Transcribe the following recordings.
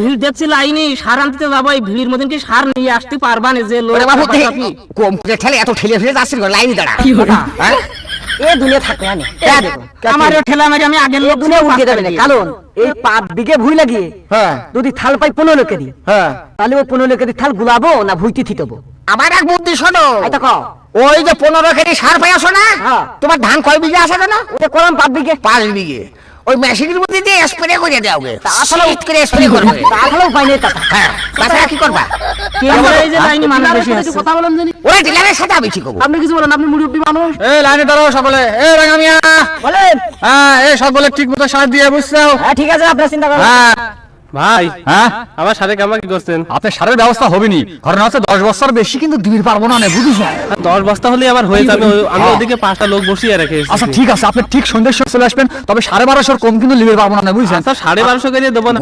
ভিড় দেখছি লাইনে সার আনতে যাব এই ভিড়ের মধ্যে কি সার নিয়ে আসতে পারবা না যে লোক। কম ঠেলে এত ঠেলে ফেলে যাচ্ছিল লাইনে দাঁড়া। হ্যাঁ? এ দুনিয়া থাকবে না। দেখো ঠেলা মারি আমি আগের লোক দুনিয়া উঠে যাবে না কারণ এই পাঁচ বিঘে ভুই লাগিয়ে হ্যাঁ। যদি থাল পাই পনেরো লোকে হ্যাঁ। তাহলে ওই পনেরো লোকে থাল গুলাবো না ভুইতে থিতবো? আমার এক বুদ্ধি শোনো। এটা কও ওই যে পনেরো কেজি সার পাই আসো না? হ্যাঁ। তোমার ধান কয় বিঘে আসে না ওটা করলাম পাঁচ বিঘে। পাঁচ বিঘে। ওই মেশিনের মধ্যে দিয়ে স্প্রে করে দাওগে তাছাড়া উঠ করে স্প্রে করবে। তাহলে উপায় নেই কথা। হ্যাঁ তাছাড়া কি করবা? কে বলে এই যে লাইনে মানুষ বেশি আছে? কথা বলেন জানি? ওরা ডিলারের সাথে আমি ঠিক করব? আপনি কিছু বলেন আপনি মুরব্বী মানুষ? এই লাইনে দাঁড়াও সকলে। এই রাঙামিয়া বলেন। হ্যাঁ এই সকলে ঠিক মতো সার দিয়ে বুঝছ হ্যাঁ ঠিক আছে আপনার চিন্তা করেন। হ্যাঁ। ভাই হ্যাঁ? আমার সাথে কামা কি করছেন? আপনার সারের ব্যবস্থা হবে নি কারণ হচ্ছে দশ বছর বেশি কিন্তু দিবির পারব না বুঝিস না দশ বস্তা হলে আবার হয়ে যাবে। আমি ওদিকে পাঁচটা লোক বসিয়ে রেখে আচ্ছা ঠিক আছে আপনি ঠিক সন্ধ্যের সময় চলে আসবেন তবে সাড়ে বারোশোর কম কিন্তু লিবির পারব না বুঝছেন? আচ্ছা সাড়ে বারোশো করে দেবো না।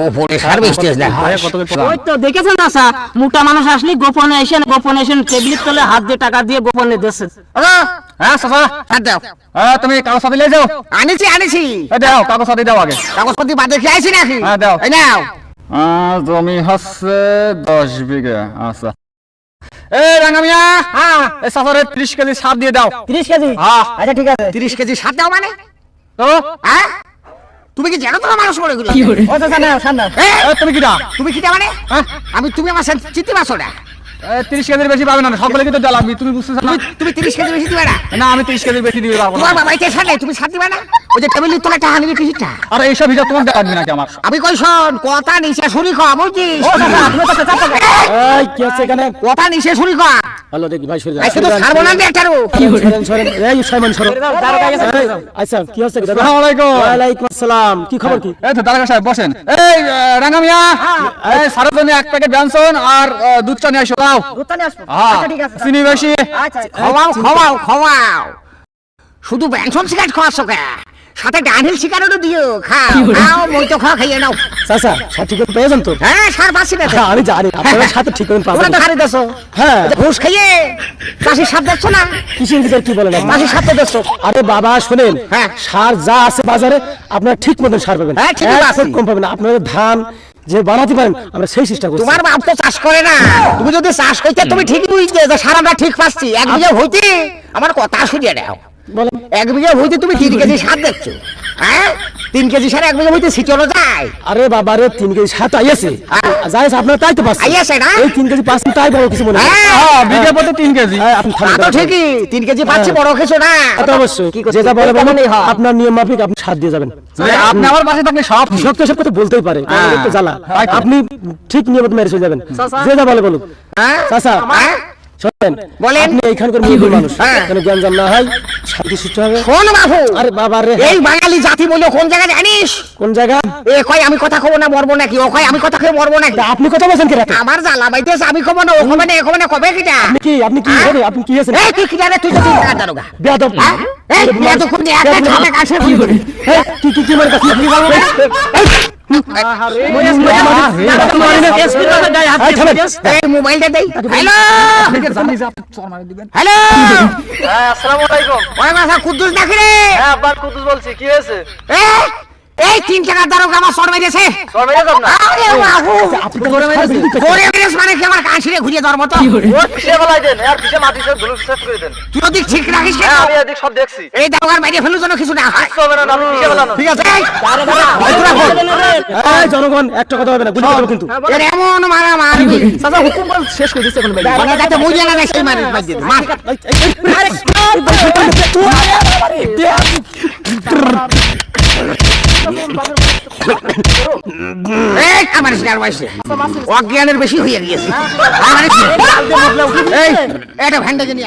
ওই তো দেখেছেন না স্যার? মোটা মানুষ আসলে গোপনে এসেন গোপনে এসেন টেবিলের তলে হাত দিয়ে টাকা দিয়ে গোপনে দিচ্ছে হ্যাঁ দাও। হ্যাঁ তুমি কাগজ সাথে নিয়ে যাও। আনিছি আনিছি। দাও কাগজ সাথে দাও আগে। কাগজপত্র বাদে খেয়ে আইছি নাকি? হ্যাঁ, দাও। এই নাও। জমি হচ্ছে দশ বিঘা আচ্ছা। এই রাঙামিয়া হ্যাঁ এই চাচারে ত্রিশ কেজি সার দিয়ে দাও। তিরিশ কেজি? হ্যাঁ। আচ্ছা ঠিক আছে। তিরিশ কেজি সার দাও মানে? তো? হ্যাঁ তুমি কি জানো তোমার মানুষ করে ও সামনে এ, তুমি কি দাও তুমি কি মানে? আমি তুমি আমার সাথে চিনতে পারছ না তিরিশ কেজির বেশি পাবে না সকলে কিন্তু দেওয়া তুমি বুঝতে তুমি তিরিশ কেজি বেশি দিবে না? না আমি তিরিশ কেজির বেশি দিতে পারব তোমার নেই তুমি সার দিবে না? ওই যে টেবিলের তলে টাকা নিবে কিছুটা আর এইসব হিসাব তোমার দেখা নাকি আমার? আমি কই শোন কথা নিচে শুনি বুঝছিস? এই! কি হচ্ছে এখানে? কথা নিচে শুনি খা হ্যালো দেখি ভাই সরে আজকে তো ছাড়বো না সরেন সরেন এই সাইমন সরো আচ্ছা কি হচ্ছে আসসালামু আলাইকুম। ওয়ালাইকুম আসসালাম। কি খবর কি? এই তো সাহেব বসেন। এই সারের জন্য এক প্যাকেট ব্যঞ্জন আর দুধ চা নিয়ে আসো দাও। দুধটা নিয়ে আসব? হ্যাঁ আচ্ছা ঠিক আছে। চিনি বেশি। আচ্ছা খাওয়াও খাওয়াও খাওয়াও শুধু বেনসন সিগারেট খাওয়াচ্ছ কে? সাথে ডানহিল সিগারেটও দিও। খাও খাও মই তো খাওয়া খাইয়ে নাও। চাচা সঠিক করে পেয়েছেন তো? হ্যাঁ সার পাচ্ছি না হ্যাঁ, আমি জানি। আপনার সাথে ঠিক করে পাবেন তো হারি দেছো হ্যাঁ। ঘুষ খাইয়ে চাষির সাপ দেখছ না? কিসের ভিতর কি বলেন? চাষির সাপ তো দেখছ। আরে বাবা শুনেন হ্যাঁ। সার যা আছে বাজারে আপনারা ঠিক মতন সার পাবেন। হ্যাঁ, এক আছে। কম পাবেন। আপনাদের ধান যে বানাতে পারেন আমরা সেই চেষ্টা করছি। তোমার বাপ তো চাষ করে না। তুমি যদি চাষ করতে তুমি ঠিকই বুঝতে যে সার আমরা ঠিক পাচ্ছি। এক বিঘা হইতে আমার কথা শুনিয়ে দাও এক বিঘা হইতে তুমি তিন কেজি সার দেখছ। হ্যাঁ? তিন কেজি সার এক বিঘা যায়। আরে বাবা রে তিন কেজি আইয়াছে যাই আছে, আপনারা তাই তো পাচ্ছেন আইয়াছে না? এই তিন কেজি পাচ্ছেন তাই বড় কিছু মনে হয়। হ্যাঁ। হ্যাঁ বিঘে প্রতি তিন কেজি। হ্যাঁ, আপনি তা তো ঠিকই তিন কেজি পাচ্ছি বড় কিছু না। তো অবশ্যই যেটা বলে বলেন আপনার নিয়ম মাফিক আপনি সাথ দিয়ে যাবেন। আপনি আমার পাশে থাকলে সব। সত্য সব কথা বলতেই পারে। হ্যাঁ। একটু জ্বালা। আপনি ঠিক নিয়মিত মেরে চলে যাবেন। যে যা বলে বলুক। হ্যাঁ? চাচা। হ্যাঁ? শোনেন বলেন। আপনি এইখানকার মুরব্বী মানুষ হ্যাঁ। কেন জ্ঞান জান না হয় শান্তি সৃষ্টি হবে। শোন বাবু। আরে বাবা রে। এই বাঙালি জাতি বলে কোন জায়গা জানিস? কোন জায়গা? এ কয় আমি কথা কব না মরবো নাকি? ও কয় আমি কথা খেয়ে মরবো নাকি? আপনি কথা বলছেন কি রাতে আমার জ্বালা বাইতেছে আমি কব না ও কবে না এ কবে না কবে কিটা? আপনি কি আপনি কি জানেন? আপনি কি আছেন? এই তুই কিটা রে? তুই তো তিন টাকা দারোগা বেয়াদব। হ্যাঁ? এই বিয়া তো খুব একটা কাছে কি কি কি মনে করছেন আপনি বলবেন মোবাইলটা দেই। হ্যালো। হ্যালো। আসসালামু আলাইকুম। ওই কুদ্দুস নাকি রে হ্যাঁ আব্বার কুতুস বলছি কি হয়েছে? এই তিন টাকা দারোগা আমার সর মেরেছে সরমেজা যাব না আরে বাবু আপনি তো করে মেরেছ মানে কি আমার ছিঁড়ে ঘুরিয়ে দেওয়ার মতো ও পিছে বলাই দেন আর পিছে মাটি সব ধুলুস শেষ করে দেন তুই ওদিক ঠিক রাখিস কেন? হ্যাঁ আমি এদিক সব দেখছি এই দারোগার বাইরে ফেলুর জন্য কিছু না হয় তো ঠিক আছে এই, বল। জনগণ একটা কথা হবে না গুলি করব কিন্তু এর এমন মারা মারবি চাচা হুকুম করে শেষ করে দিচ্ছে এখন ভাই মানে যাতে বুঝে না সেই মারি মার দিবি। মার। এই, আমার সিনার বয়সে। অজ্ঞানের বেশি হয়ে গিয়েছে। এটা ভ্যান্ডেজে নিয়ে।